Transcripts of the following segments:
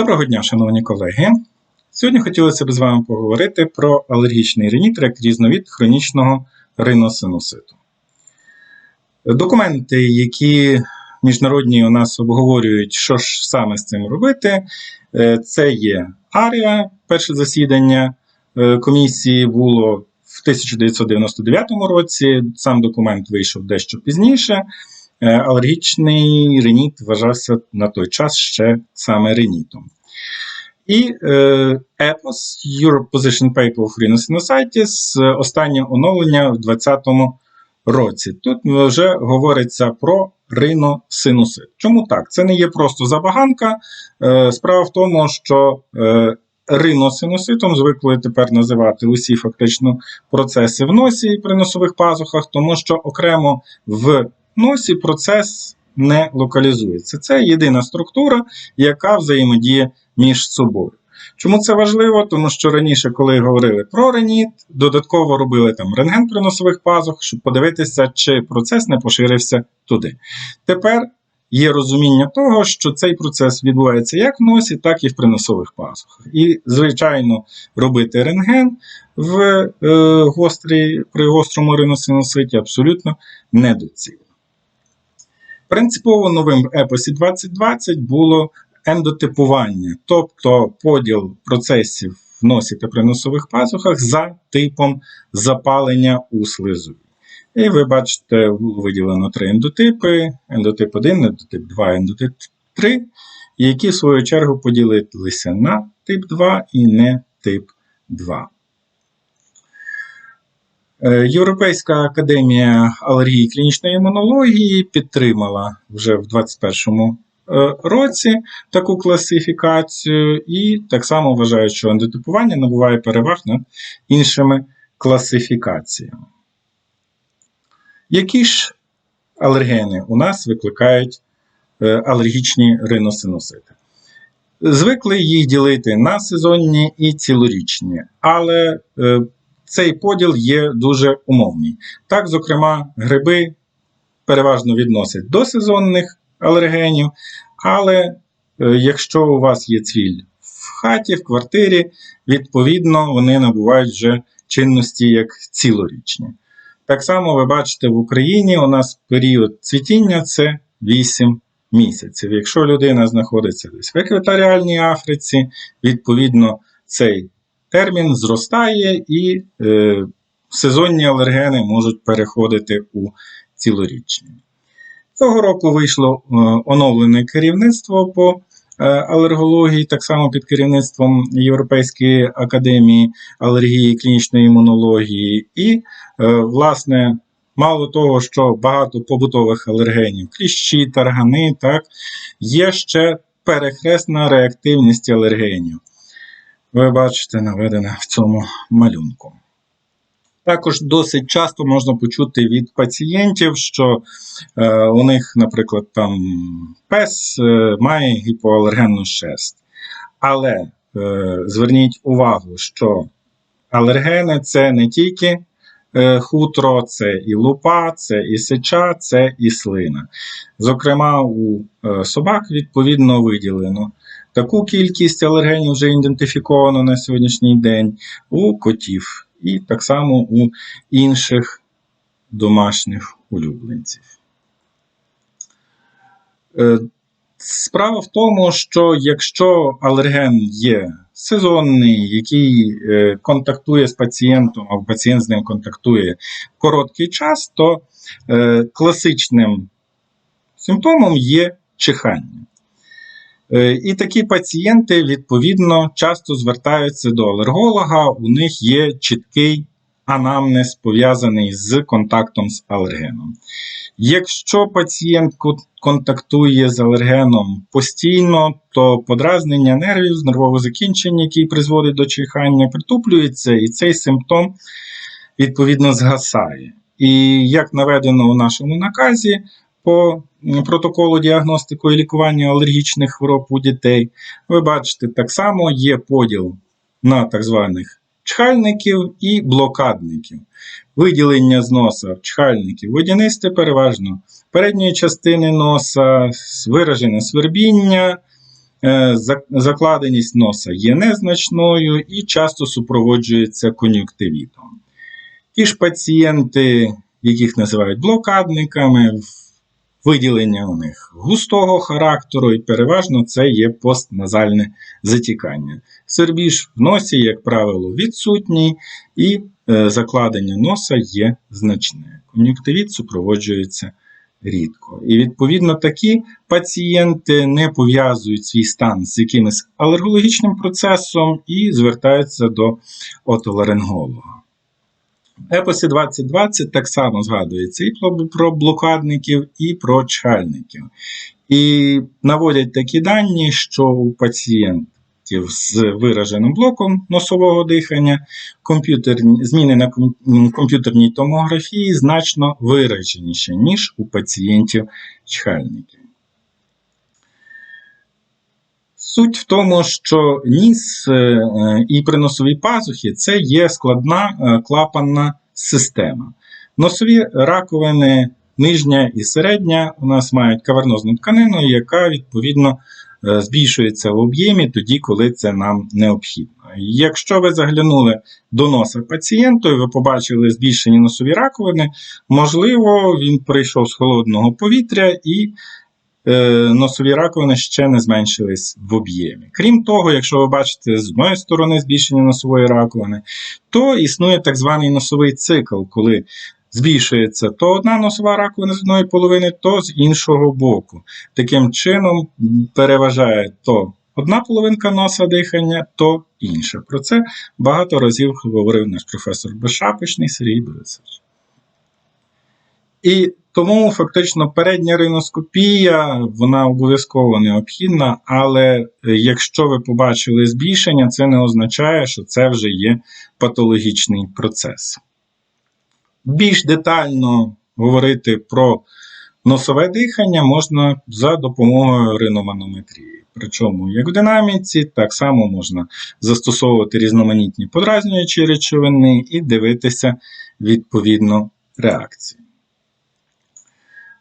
Доброго дня, шановні колеги. Сьогодні хотілося б з вами поговорити про алергічний ринітр як різновид хронічного риносинуситу. Документи, які міжнародні у нас обговорюють, що ж саме з цим робити, е, це є АРІА, перше засідання е, комісії було в 1999 році. Сам документ вийшов дещо пізніше. Е, Алергічний реніт вважався на той час ще саме ренітом. І е, EPOS, Europe Position Paper of Rhinosinusitis, е, останнє оновлення в 2020 році. Тут вже говориться про риносинусит. Чому так? Це не є просто забаганка. Справа в тому, що риносинуситом звикли тепер називати усі фактично процеси в носі при носових пазухах, тому що окремо в носі процес не локалізується. Це єдина структура, яка взаємодіє між собою. Чому це важливо? Тому що раніше, коли говорили про реніт, додатково робили там рентген при носових пазух, щоб подивитися, чи процес не поширився туди. Тепер є розуміння того, що цей процес відбувається як в носі, так і в приносових пазухах. І, звичайно, робити рентген в е, гострій, при гострому риносинуситі абсолютно недоцільно. Принципово новим в епосі 2020 було ендотипування, тобто поділ процесів в носі та при носових пазухах за типом запалення у слизу. І ви бачите, виділено три ендотипи: ендотип 1, ендотип 2, ендотип 3, які в свою чергу поділилися на тип 2 і не тип 2. Е, Європейська академія алергії і клінічної імунології підтримала вже в 2021 році таку класифікацію, і так само вважають, що ендотипування набуває переваг над іншими класифікаціями. Які ж алергени у нас викликають е, алергічні риносинусити? Звикли їх ділити на сезонні і цілорічні, але е, цей поділ є дуже умовний. Так, зокрема, гриби переважно відносять до сезонних алергенів, але е, якщо у вас є цвіль в хаті, в квартирі, відповідно, вони набувають вже чинності як цілорічні. Так само ви бачите в Україні у нас період цвітіння це 8 місяців. Якщо людина знаходиться десь в екваторіальній Африці, відповідно, цей термін зростає і е, сезонні алергени можуть переходити у цілорічні. Цього року вийшло е, оновлене керівництво по е, алергології, так само під керівництвом Європейської академії алергії і клінічної імунології. І, е, власне, мало того, що багато побутових алергенів, кліщі, таргани, так, є ще перехресна реактивність алергенів. Ви бачите, наведене в цьому малюнку. Також досить часто можна почути від пацієнтів, що е, у них, наприклад, там пес е, має гіпоалергенну шерсть. Але е, зверніть увагу, що алергени це не тільки е, хутро, це і лупа, це і сеча, це і слина. Зокрема, у е, собак відповідно виділено. Таку кількість алергенів вже ідентифіковано на сьогоднішній день у котів і так само у інших домашніх улюбленців. Е, справа в тому, що якщо алерген є сезонний, який е, контактує з пацієнтом, а пацієнт з ним контактує короткий час, то е, класичним симптомом є чихання. Е, і такі пацієнти, відповідно, часто звертаються до алерголога, у них є чіткий анамнез пов'язаний з контактом з алергеном. Якщо пацієнт контактує з алергеном постійно, то подразнення нервів з нервового закінчення, який призводить до чихання, притуплюється, і цей симптом відповідно згасає. І як наведено у нашому наказі, по протоколу діагностики і лікування алергічних хвороб у дітей, ви бачите, так само є поділ на так званих чхальників і блокадників. Виділення з носа чхальників водянисте переважно передньої частини носа, виражене свербіння, Е, Закладеність носа є незначною і часто супроводжується кон'юктивітом. Ті ж пацієнти, яких називають блокадниками, виділення у них густого характеру, і переважно це є постназальне затікання. Свербіж в носі, як правило, відсутній, і е, закладення носа є значне. Кон'юктивіт супроводжується рідко. І відповідно такі пацієнти не пов'язують свій стан з якимось алергологічним процесом і звертаються до отоларинголога. Епосі 2020 так само згадується і про- блокадників, і про чхальників. І наводять такі дані, що у пацієнтів з вираженим блоком носового дихання комп'ютерні, зміни на комп'ютерній томографії значно вираженіші, ніж у пацієнтів чхальників. Суть в тому, що ніс е, і приносові пазухи це є складна е, клапанна система. Носові раковини, нижня і середня, у нас мають кавернозну тканину, яка відповідно е, збільшується в об'ємі тоді, коли це нам необхідно. Якщо ви заглянули до носа пацієнту і ви побачили збільшені носові раковини, можливо, він прийшов з холодного повітря і носові раковини ще не зменшились в об'ємі. Крім того, якщо ви бачите з одної сторони збільшення носової раковини, то існує так званий носовий цикл, коли збільшується то одна носова раковина з одної половини, то з іншого боку. Таким чином переважає то одна половинка носа дихання, то інша. Про це багато разів говорив наш професор Безшапочний Сергій Борисович. І тому фактично передня риноскопія вона обов'язково необхідна, але е, якщо ви побачили збільшення, це не означає, що це вже є патологічний процес. Більш детально говорити про носове дихання можна за допомогою риноманометрії. Причому як в динаміці, так само можна застосовувати різноманітні подразнюючі речовини і дивитися відповідно реакції.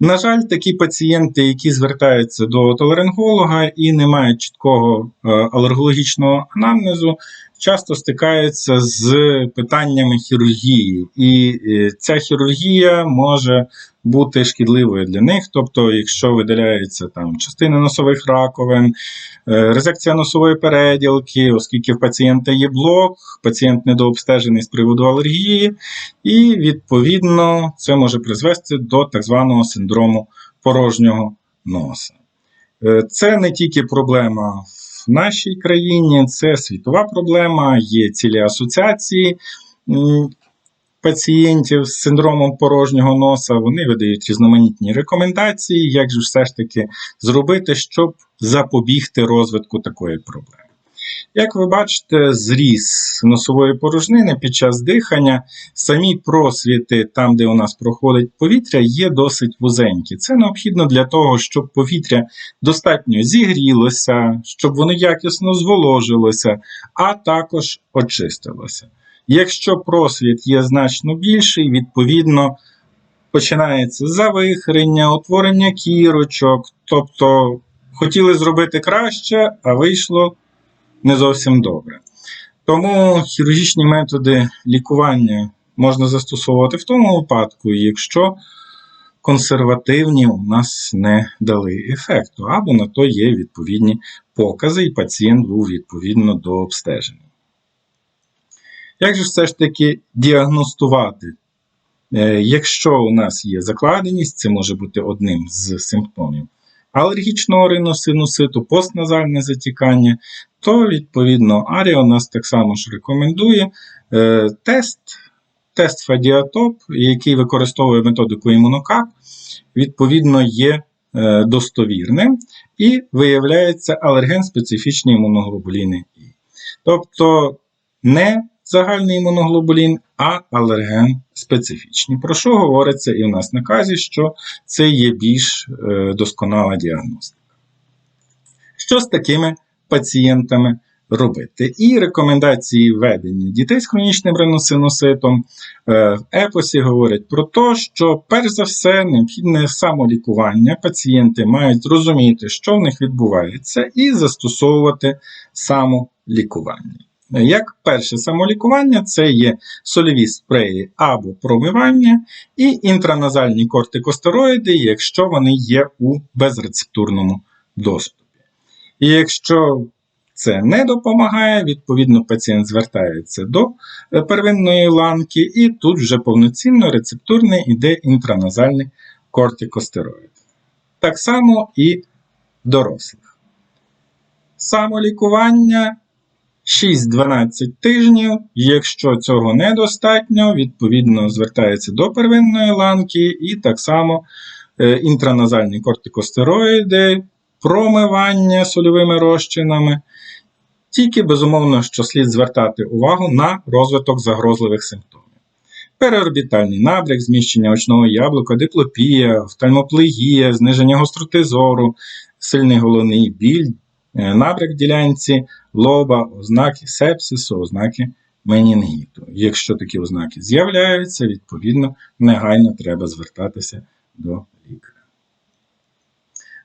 На жаль, такі пацієнти, які звертаються до отоларинголога і не мають чіткого е, алергологічного анамнезу, часто стикаються з питаннями хірургії. І е, ця хірургія може бути шкідливою для них. Тобто, якщо видаляється там частина носових раковин, е, резекція носової переділки, оскільки в пацієнта є блок, пацієнт недообстежений з приводу алергії, і відповідно це може призвести до так званого синдрому порожнього носа. Е, Це не тільки проблема в нашій країні, це світова проблема, є цілі асоціації пацієнтів з синдромом порожнього носа. Вони видають різноманітні рекомендації, як же все ж таки зробити, щоб запобігти розвитку такої проблеми. Як ви бачите, зріз носової порожнини під час дихання, самі просвіти, там, де у нас проходить повітря, є досить вузенькі. Це необхідно для того, щоб повітря достатньо зігрілося, щоб воно якісно зволожилося, а також очистилося. Якщо просвіт є значно більший, відповідно починається завихрення, утворення кірочок, тобто хотіли зробити краще, а вийшло не зовсім добре. Тому хірургічні методи лікування можна застосовувати в тому випадку, якщо консервативні у нас не дали ефекту, або на то є відповідні покази, і пацієнт був відповідно до обстеження. Як же все ж таки діагностувати? Е, Якщо у нас є закладеність, це може бути одним з симптомів алергічного риносинуситу, постназальне затікання, то відповідно Аріо нас так само ж рекомендує е, тест, тест Фадіатоп, який використовує методику імунокап, відповідно є е, достовірним і виявляється алерген специфічні імуноглобуліни І. Тобто не загальний імуноглобулін, а алерген специфічний. Про що говориться і в нас на казі, що це є більш е, досконала діагностика. Що з такими пацієнтами робити. І рекомендації ведення дітей з хронічним риносинуситом е, в епосі говорять про те, що перш за все необхідне самолікування. Пацієнти мають зрозуміти, що в них відбувається, і застосовувати самолікування. Як перше самолікування, це є сольові спреї або промивання, і інтраназальні кортикостероїди, якщо вони є у безрецептурному доступі. І якщо це не допомагає, відповідно, пацієнт звертається до е, первинної ланки, і тут вже повноцінно рецептурний іде інтраназальний кортикостероїд. Так само і дорослих. Самолікування 6-12 тижнів. Якщо цього недостатньо, відповідно звертається до первинної ланки, і так само е, інтраназальні кортикостероїди, промивання сольовими розчинами. Тільки, безумовно, що слід звертати увагу на розвиток загрозливих симптомів. Переорбітальний набряк, зміщення очного яблука, диплопія, офтальмоплегія, зниження гостроти зору, сильний головний біль, набряк ділянці лоба, ознаки сепсису, ознаки менінгіту. Якщо такі ознаки з'являються, відповідно, негайно треба звертатися до лікаря.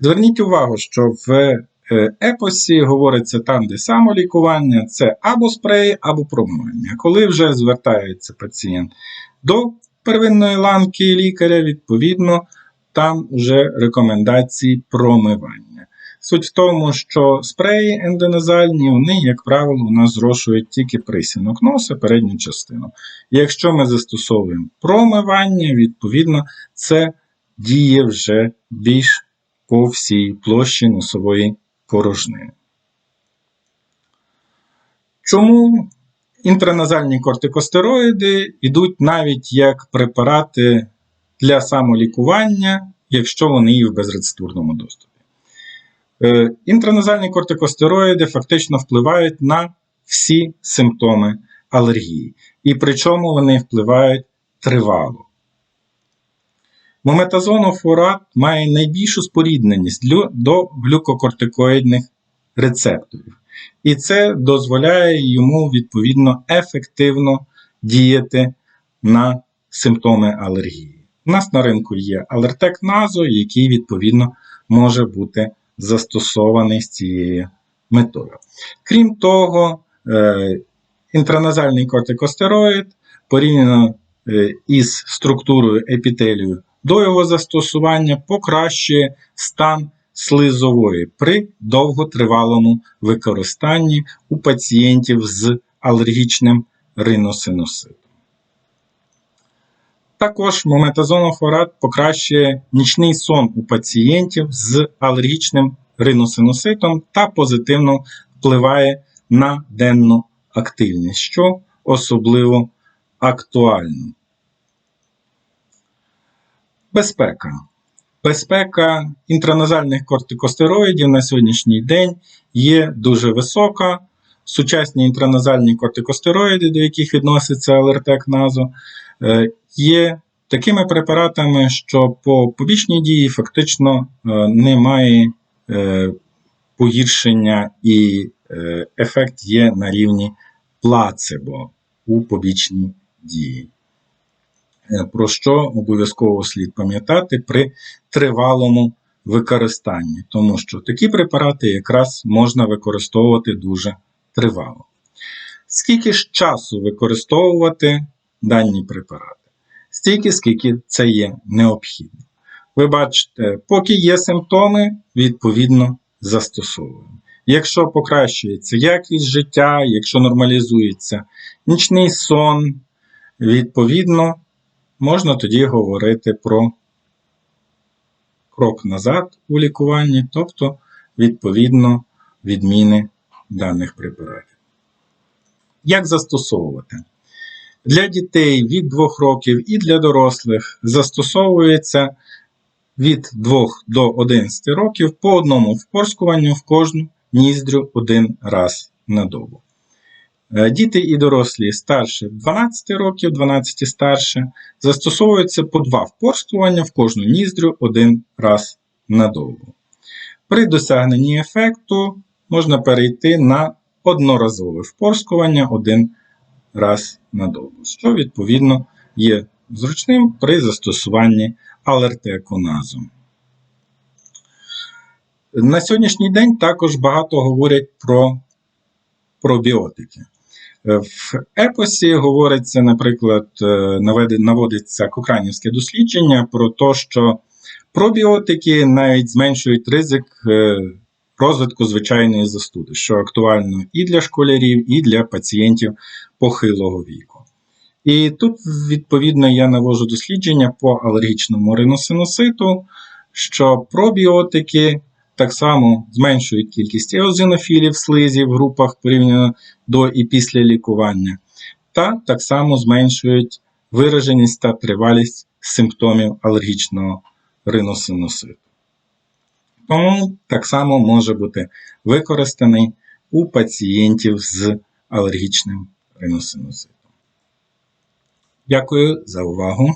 Зверніть увагу, що в е, епосі говориться там, де самолікування, це або спреї, або промивання. Коли вже звертається пацієнт до первинної ланки лікаря, відповідно, там вже рекомендації промивання. Суть в тому, що спреї ендоназальні, вони, як правило, у нас зрошують тільки присінок носа, передню частину. Якщо ми застосовуємо промивання, відповідно, це діє вже більш по всій площі носової порожнини. Чому інтраназальні кортикостероїди йдуть навіть як препарати для самолікування, якщо вони є в безрецептурному доступі? Е, Інтраназальні кортикостероїди фактично впливають на всі симптоми алергії. І причому вони впливають тривало. Мометазонофурат має найбільшу спорідненість до глюкокортикоїдних рецепторів. І це дозволяє йому відповідно ефективно діяти на симптоми алергії. У нас на ринку є алертек назо, який відповідно може бути застосований з цією метою. Крім того, е, інтраназальний кортикостероїд порівняно е, із структурою епітелію до його застосування покращує стан слизової при довготривалому використанні у пацієнтів з алергічним риносинуситом. Також мометазонофорат покращує нічний сон у пацієнтів з алергічним риносинуситом та позитивно впливає на денну активність, що особливо актуально. Безпека. Безпека інтраназальних кортикостероїдів на сьогоднішній день є дуже висока. Сучасні інтраназальні кортикостероїди, до яких відноситься алертек назо, е, є такими препаратами, що по побічній дії фактично е, немає е, погіршення і ефект є на рівні плацебо у побічній дії. Про що обов'язково слід пам'ятати при тривалому використанні, тому що такі препарати якраз можна використовувати дуже тривало. Скільки ж часу використовувати дані препарати? Стільки, скільки це є необхідно. Ви бачите, поки є симптоми, відповідно застосовуємо. Якщо покращується якість життя, якщо нормалізується нічний сон, відповідно, можна тоді говорити про крок назад у лікуванні, тобто, відповідно, відміни даних препаратів. Як застосовувати? Для дітей від 2 років і для дорослих застосовується від 2 до 11 років по одному впорскуванню в кожну ніздрю один раз на добу. Е, діти і дорослі старше 12 років, 12 і старше, застосовуються по два впорскування в кожну ніздрю один раз на добу. При досягненні ефекту можна перейти на одноразове впорскування один раз на добу, що відповідно є зручним при застосуванні алертеконазу. На сьогоднішній день також багато говорять про пробіотики. В епосі говориться, наприклад, е, наводиться кокранівське дослідження про те, що пробіотики навіть зменшують ризик е, розвитку звичайної застуди, що актуально і для школярів, і для пацієнтів похилого віку. І тут, відповідно, я навожу дослідження по алергічному риносинуситу, що пробіотики так само зменшують кількість еозинофілів в слизі в групах порівняно до і після лікування, та так само зменшують вираженість та тривалість симптомів алергічного риносинуситу. Тому так само може бути використаний у пацієнтів з алергічним риносинуситом. Дякую за увагу.